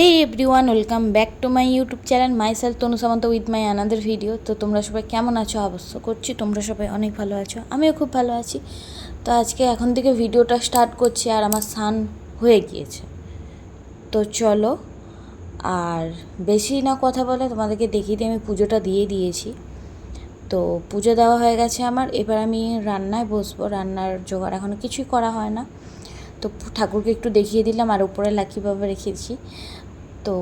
Hey everyone welcome back to my YouTube channel myself Tanu Samanta with my another video তো তোমরা সবাই কেমন আছো? অবশ্য করছি তোমরা সবাই অনেক ভালো আছো। আমিও খুব ভালো আছি। তো আজকে এখন থেকে ভিডিওটা স্টার্ট করছি আর আমার সান হয়ে গিয়েছে। তো চলো আর বেশি না কথা বলে তোমাদেরকে দেখিয়ে দিয়ে আমি পুজোটা দিয়ে দিয়েছি। তো পুজো দেওয়া হয়ে গেছে আমার। এবার আমি রান্নায় বসবো। রান্নার জোগাড় এখনও কিছুই করা হয় না। তো ঠাকুরকে একটু দেখিয়ে দিলাম আর উপরে লাকি বাবা রেখেছি তো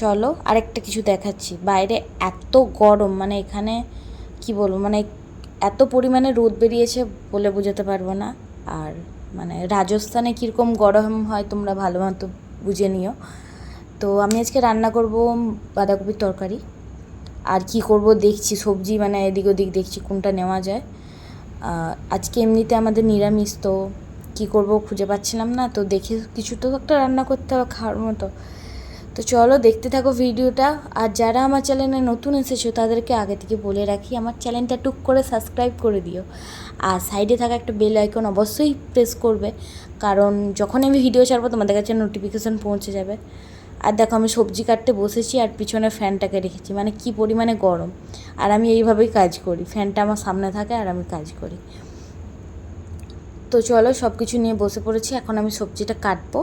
চলো আরেকটা কিছু দেখাচ্ছি। বাইরে এত গরম মানে এখানে কি বলব মানে এত পরিমাণে রোদ বেরিয়েছে বলে বোঝাতে পারব না। আর মানে রাজস্থানে কীরকম গরম হয় তোমরা ভালো মতো বুঝে নিও। তো আমি আজকে রান্না করব বাঁধাকপির তরকারি। আর কি করব দেখছি, সবজি মানে এদিক ওদিক দেখছি কোনটা নেওয়া যায়। আজকে এমনিতে আমাদের নিরামিষ, তো কী করব খুঁজে পাচ্ছিলাম না। তো দেখে কিছু তো একটা রান্না করতে হবে খাওয়ার মতো। তো চলো দেখতে থাকো ভিডিওটা। আর যারা আমার চ্যানেলে নতুন এসেছ, তাদেরকে আগে থেকে বলে রাখি, আমার চ্যানেলটা টুক করে সাবস্ক্রাইব করে দিও। আর সাইডে থাকা একটা বেল আইকন অবশ্যই প্রেস করবে, কারণ যখন আমি ভিডিও ছাড়বো, তোমাদের কাছে নোটিফিকেশান পৌঁছে যাবে। আর দেখো, আমি সবজি কাটতে বসেছি, আর পিছনে ফ্যানটাকে রেখেছি মানে কি পরিমাণে গরম। আর আমি এইভাবেই কাজ করি, ফ্যানটা আমার সামনে থাকে, আর আমি কাজ করি। তো চলো সব কিছু নিয়ে বসে পড়েছি, এখন আমি সবজিটা কাটবো।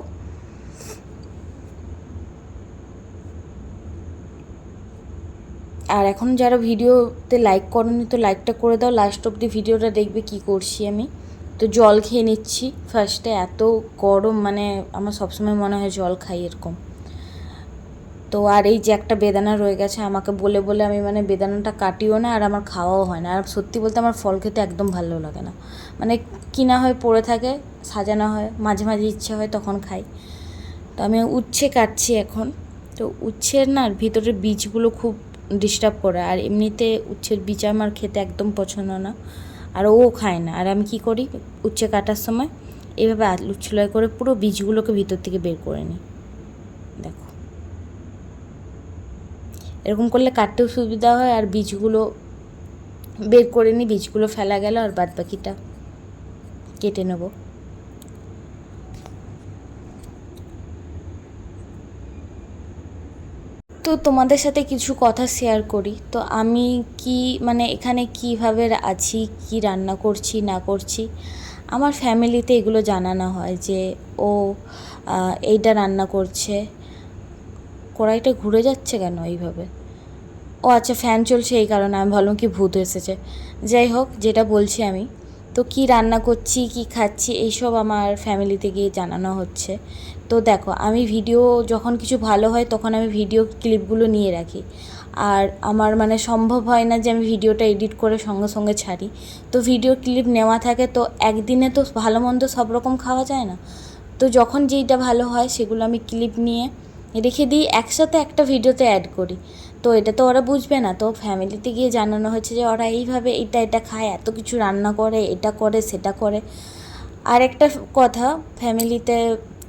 আর এখন যারা ভিডিওতে লাইক করনি তো লাইকটা করে দাও। লাস্ট অব্দি ভিডিওটা দেখবে কি করছি আমি। তো জল খেয়ে নিচ্ছি। ফার্স্টে এত গরম মানে আমার সবসময় মনে হয় জল খাই এরকম। তো আর এই যে একটা বেদানা রয়ে গেছে, আমাকে বলে বলে আমি মানে বেদানাটা কাটিও না আর আমার খাওয়াও হয় না। আর সত্যি বলতে আমার ফল খেতে একদম ভালো লাগে না। মানে কিনা হয় পড়ে থাকে, সাজানো হয়, মাঝে মাঝে ইচ্ছে হয় তখন খাই। তো আমি উচ্ছে কাটছি এখন। তো উচ্ছের না ভিতরের বীজগুলো খুব ডিস্টার্ব করে। আর এমনিতে উচ্ছের বীজ আমার খেতে একদম পছন্দ না। আর ও খায় না। আর আমি কি করি, উচ্ছে কাটার সময় এভাবে আলু ছুলাই করে পুরো বীজগুলোকে ভিতর থেকে বের করে নিই। দেখো। এরকম করলে কাটতেও সুবিধা হয় আর বীজগুলো বের করে নিই। বীজগুলো ফেলা গেল আর বাদ বাকিটা কেটে নেব। তো তোমাদের সাথে কিছু কথা শেয়ার করি, তো আমি কি মানে এখানে কীভাবে আছি, কি রান্না করছি, না করছি, আমার ফ্যামিলিতে এগুলো জানানো হয় যে, ও এইটা রান্না করছে। কড়াইটা ঘুরে যাচ্ছে কেন এইভাবে? ও আচ্ছা ফ্যান চলছে এই কারণে, আমি ভাবলাম কি ভূত এসেছে। যাই হোক, যেটা বলছি আমি তো কি রান্না করছি, কি খাচ্ছি, এইসব আমার ফ্যামিলিতে গিয়ে জানানো হচ্ছে। তো দেখো, আমি ভিডিও যখন কিছু ভালো হয় তখন আমি ভিডিও ক্লিপগুলো নিয়ে রাখি। আর আমার মানে সম্ভব হয় না যে আমি ভিডিওটা এডিট করে সঙ্গে সঙ্গে ছাড়ি। তো ভিডিও ক্লিপ নেওয়া থাকে তো একদিনে তো ভালো মন্দ সব রকম খাওয়া যায় না। তো যখন যেইটা ভালো হয় সেগুলো আমি ক্লিপ নিয়ে রেখে দিই, একসাথে একটা ভিডিওতে অ্যাড করি। তো এটা তো ওরা বুঝবে না। তো ফ্যামিলিতে গিয়ে জানানো হয়েছে যে ওরা এইভাবে এটা এটা খায়, এত কিছু রান্না করে, এটা করে, সেটা করে। আর একটা কথা ফ্যামিলিতে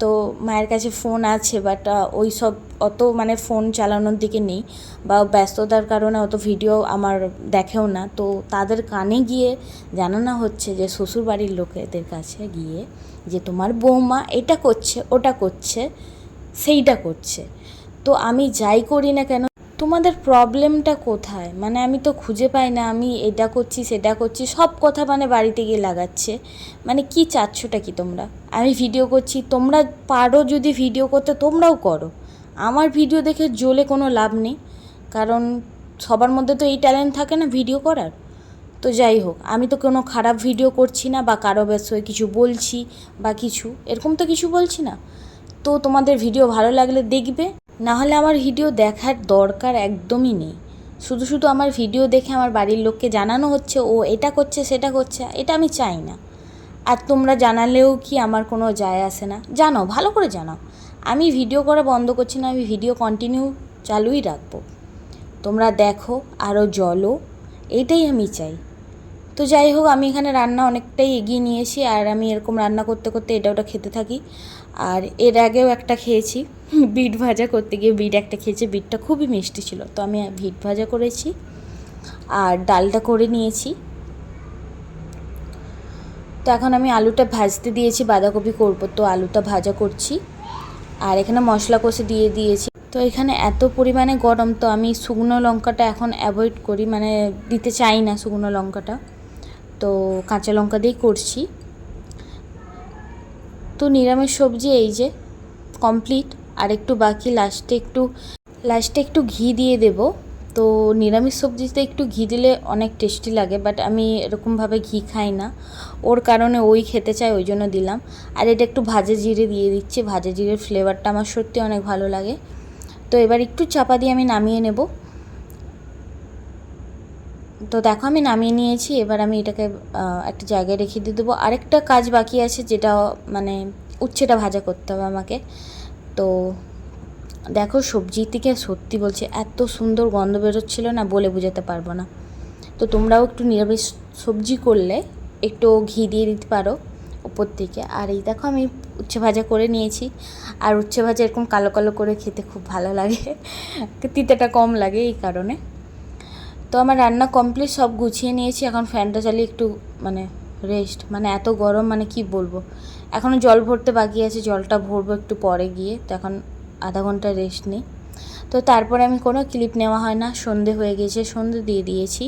তো মায়ের কাছে ফোন আছে বাট ওই সব অত মানে ফোন চালানোর দিকে নেই বা ব্যস্ততার কারণে অত ভিডিও আমার দেখেও না। তো তাদের কানে গিয়ে জানানো হচ্ছে যে শ্বশুর বাড়ির লোকেদের কাছে গিয়ে যে তোমার বৌমা এটা করছে, ওটা করছে। সেইটা করছে। তো আমি যাই করি না কেন? তোমাদের প্রবলেমটা কোথায়? মানে আমি তো খুঁজে পাই না, আমি এটা করছি, সেটা করছি, সব কথা মানে বাড়িতে গিয়ে লাগাচ্ছে। মানে কি চাচ্ছটা কি তোমরা? আমি ভিডিও করছি, তোমরা পারো যদি ভিডিও করতে, তোমরাও করো। আমার ভিডিও দেখে জ্বলে কোনো লাভ নেই। কারণ সবার মধ্যে তো এই ট্যালেন্ট থাকে না ভিডিও করার। তো যাই হোক, আমি তো কোনো খারাপ ভিডিও করছি না বা কারও বিষয়ে কিছু বলছি বা কিছু, এরকম তো কিছু বলছি না। তো তোমাদের ভিডিও ভালো লাগলে দেখবে। না হলে আমার ভিডিও দেখার দরকার একদমই নেই। শুধু শুধু আমার ভিডিও দেখে আমার বাড়ির লোককে জানানো হচ্ছে, ও এটা করছে, সেটা করছে, এটা আমি চাই না। আর তোমরা জানালেও কি আমার কোনো যায় আসে না? জানো ভালো করে জানাও। আমি ভিডিও করা বন্ধ করছি না, আমি ভিডিও কন্টিনিউ চালুই রাখব। তোমরা দেখো আরও জলো এটাই আমি চাই। তো যাই হোক, আমি এখানে রান্না অনেকটাই এগিয়ে নিয়েছি, আর আমি এরকম রান্না করতে করতে এটা ওটা খেতে থাকি। আর এর আগেও একটা খেয়েছি। বিট ভাজা করতে গিয়ে বিট একটা খেয়েছি, বিটটা খুবই মিষ্টি ছিল। তো আমি বিট ভাজা করেছি আর ডালটা করে নিয়েছি। তো এখন আমি আলুটা ভাজতে দিয়েছি, বাঁধাকপি করব। তো আলুটা ভাজা করছি আর এখানে মশলা কষে দিয়ে দিয়েছি। তো এখানে এত পরিমাণে গরম, তো আমি শুকনো লঙ্কাটা এখন অ্যাভয়েড করি মানে দিতে চাই না শুকনো লঙ্কাটা। তো কাঁচা লঙ্কা দিয়েই করছি। তো নিরামিষ সবজি এই যে কমপ্লিট আর একটু বাকি লাস্টে একটু লাস্টে একটু ঘি দিয়ে দেব। তো নিরামিষ সবজিতে একটু ঘি দিলে অনেক টেস্টি লাগে বাট আমি এরকমভাবে ঘি খাই না। ওর কারণে ওই খেতে চাই, ওই জন্য দিলাম। আর এটা একটু ভাজা জিরে দিয়ে দিচ্ছি। ভাজা জিরের ফ্লেভারটা আমার সত্যি অনেক ভালো লাগে। তো এবার একটু চাপা দিয়ে আমি নামিয়ে নেব। তো দেখো আমি নামিয়ে নিয়েছি, এবার আমি এটাকে একটা জায়গায় রেখে দিয়ে দেবো। আরেকটা কাজ বাকি আছে যেটা মানে উচ্ছেটা ভাজা করতে হবে আমাকে। তো দেখো সবজি থেকে সত্যি বলছে, এত সুন্দর গন্ধ বেরোচ্ছিল না বলে বোঝাতে পারব না। তো তোমরাও একটু নিরামিষ সবজি করলে একটু ঘি দিয়ে দিতে পারো উপর থেকে। আর এই দেখো আমি উচ্ছে ভাজা করে নিয়েছি। আর উচ্ছে ভাজা এরকম কালো কালো করে খেতে খুব ভালো লাগে। তিতেটা কম লাগে এই কারণে। তো আমার রান্না কমপ্লিট সব গুছিয়ে নিয়েছি, এখন ফ্যানটা চালিয়ে একটু মানে রেস্ট মানে এত গরম মানে কি বলব? এখনও জল ভরতে বাকি আছে, জলটা ভরবো একটু পরে গিয়ে, তো এখন আধা ঘণ্টা রেস্ট নিই। তো তারপরে আমি কোনো ক্লিপ নেওয়া হয় না, সন্ধে হয়ে গেছে, সন্ধে দিয়ে দিয়েছি।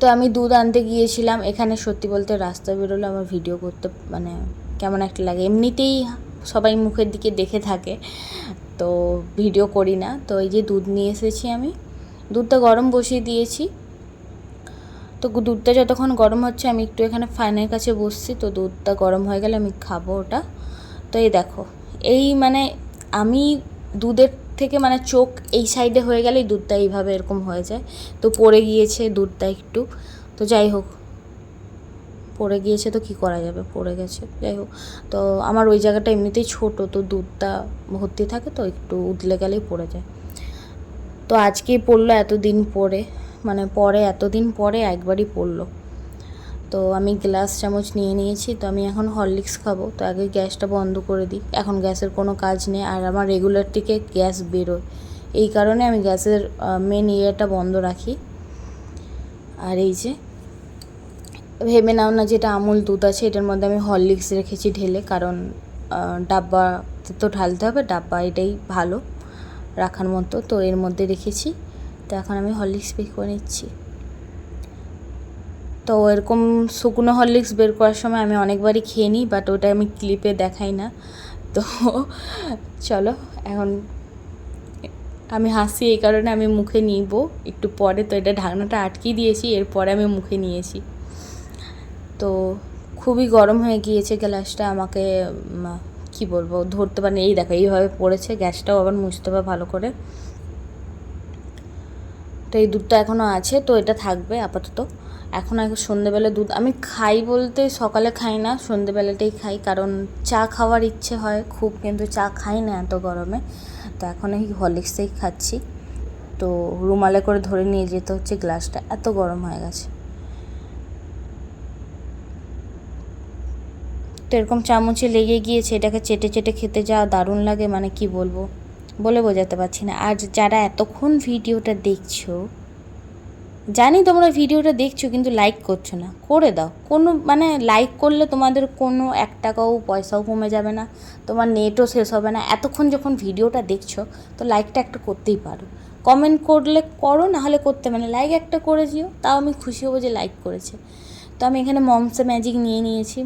তো আমি দুধ আনতে গিয়েছিলাম, এখানে সত্যি বলতে রাস্তা বেরোলে আমার ভিডিও করতে মানে কেমন একটা লাগে। এমনিতেই সবাই মুখের দিকে দেখে থাকে, তো ভিডিও করি না। তো এই যে দুধ নিয়ে এসেছি আমি। দুধটা গরম বসিয়ে দিয়েছি। তো দুধটা যতক্ষণ গরম হচ্ছে, আমি একটু এখানে ফাইনের কাছে বসছি, তো দুধটা গরম হয়ে গেলে আমি খাব ওটা। তো এই দেখো, এই মানে আমি দুধের থেকে মানে চোখ এই সাইডে হয়ে গেলেই দুধটা এইভাবে এরকম হয়ে যায়। তো পড়ে গিয়েছে দুধটা একটু। তো যাই হোক, পড়ে গিয়েছে তো কি করা যাবে? পড়ে গেছে, যাই হোক। তো আমার ওই জায়গাটা এমনিতেই ছোট, তো দুধটা ভর্তি থাকে তো একটু উদলে গেলেই পড়ে যায়। তো আজকেই পড়ল এতদিন পরে মানে পরে এতদিন পরে একবারই পড়ল। তো আমি গ্লাস চামচ নিয়ে নিয়েছি, তো আমি এখন হরলিক্স খাব, তো আগে গ্যাসটা বন্ধ করে দিই। এখন গ্যাসের কোনো কাজ নেই, আর আমার রেগুলার থেকে গ্যাস বেরোয়। এই কারণে আমি গ্যাসের মেন ইয়েটা বন্ধ রাখি। আর এই যে, ভেবে নাও না যেটা আমুল দুধ আছে, এটার মধ্যে আমি হরলিক্স রেখেছি ঢেলে, কারণ ডাব্বাতে তো ঢালতে হবে, ডাব্বা এটাই ভালো। রাখার মতো। তো এর মধ্যে রেখেছি। তো এখন আমি হরলিক্স বের করে নিচ্ছি। তো এরকম শুকনো হরলিক্স বের করার সময় আমি অনেকবারই খেয়ে নিই বাট ওটা আমি ক্লিপে দেখাই না। তো চলো, এখন আমি হাসি এই কারণে আমি মুখে নিব। একটু পরে তো এটা ঢাকনাটা আটকিয়ে দিয়েছি, এরপরে আমি মুখে নিয়েছি। তো খুবই গরম হয়ে গিয়েছে গ্যাসটা আমাকে কি বলব? ধরতে পারি এই দেখো, এইভাবে পড়েছে, গ্যাসটাও আবার মুছতে হবে ভালো করে। তো এই দুধটা এখনও আছে, তো এটা থাকবে আপাতত। এখন এখন সন্ধেবেলা দুধ, আমি খাই বলতে সকালে খাই না সন্ধেবেলাটাই খাই, কারণ চা খাওয়ার ইচ্ছে হয় খুব, কিন্তু চা খাই না এত গরমে। তো এখন এই হরলিক্সটাই খাচ্ছি। তো রুমালে করে ধরে নিয়ে যেতে হচ্ছে গ্লাসটা, এত গরম হয়ে গেছে। তো এরকম চামচে লেগে গিয়েছে, এটাকে চেটে চেটে খেতে যা দারুণ লাগে মানে কি বলব? বলে বোঝাতে পারছি না। আর যারা এতক্ষণ ভিডিওটা দেখছ, জানি তোমরা ভিডিওটা দেখছ, কিন্তু লাইক করছ না। করে দাও। কোনো মানে লাইক করলে তোমাদের কোনো এক টাকাও পয়সাও কমে যাবে না, তোমার নেটও শেষ হবে না। এতক্ষণ যখন ভিডিওটা দেখছ, তো লাইকটা একটা করতেই পারো। কমেন্ট করলে করো, নাহলে করতে মানে লাইক একটা করে দিও, তাও আমি খুশি হব যে লাইক করেছে। তো আমি এখানে মমসে ম্যাজিক নিয়ে নিয়েছি।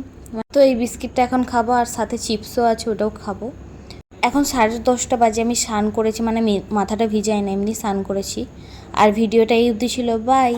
তো এই বিস্কিটটা এখন খাব আর সাথে চিপসও আছে, ওটাও খাব। এখন সাড়ে দশটা বাজে, আমি স্নান করেছি মানে মাথাটা ভিজাই না, এমনি স্নান করেছি। আর ভিডিওটা এই অবধি ছিল, বাই।